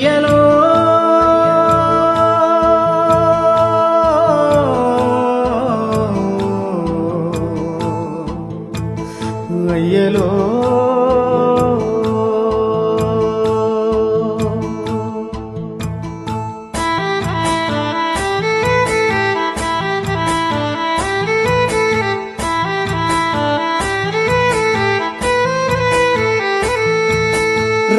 Yellow.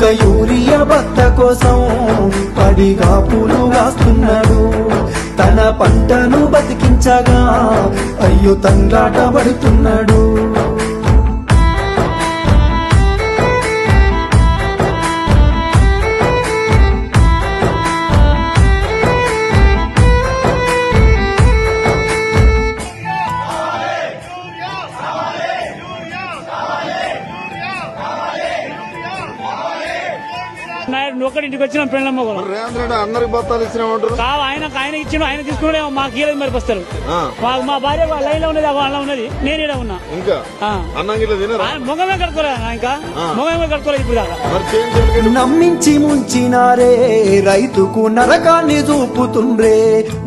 ఒక్క urea భర్త కోసం పడిగా పూలు వాస్తున్నాడు తన పంటను బతికించగా అయ్యో తండ్రాట పడుతున్నాడు. నాయుడు ఒక్కడి ఇంటికి వచ్చిన పెళ్ళమ్మ కూడా. రేవంత్ రెడ్డి అందరికి బత్తాలు ఇచ్చినామంటారు? కావు ఆయన ఆయన ఇచ్చిన ఆయన తీసుకునే మాకు కీలది మరి మాకు మా భార్య లైన్లో ఉన్నది వాళ్ళ ఉన్నది నేను ఈడ ఉన్నా. ఇంకా? ఆ. అన్నం గిట్ల తినరా? ఆయన మొగమే ఇంకా? మొగమే కట్టుకోలేదు ఇప్పుడు దాకా. నమ్మించి ముంచినారే రైతుకు నరకాన్ని చూపుతుండ్రే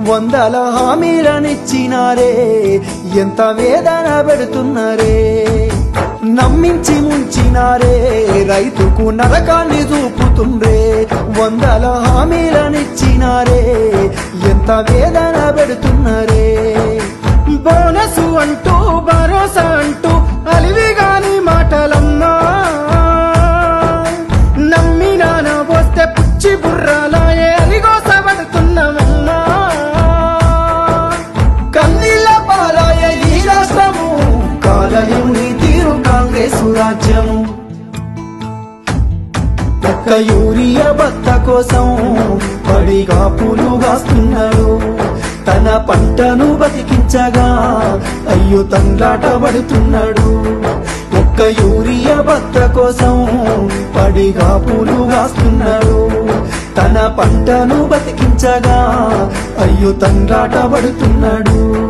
వందల హామీలనిచ్చినారే ఎంత వేదన పెడుతున్నారే. నమ్మించి ముంచినారే రైతుకు నరకాన్ని చూపుతుండ్రే వందల హామీలనిచ్చినారే ఎంత వేదన పెడుతున్నారే రాజ్యము ఒక్క యూరియా భర్త కోసం పడిగా పూలు కాస్తున్నాడు తన పంటను బతికించగా అయ్యో తండ్రాట పడుతున్నాడు. ఒక్క యూరియా భర్త కోసం పడిగా పూలు కాస్తున్నాడు తన పంటను బతికించగా అయ్యో తండ్రాట పడుతున్నాడు.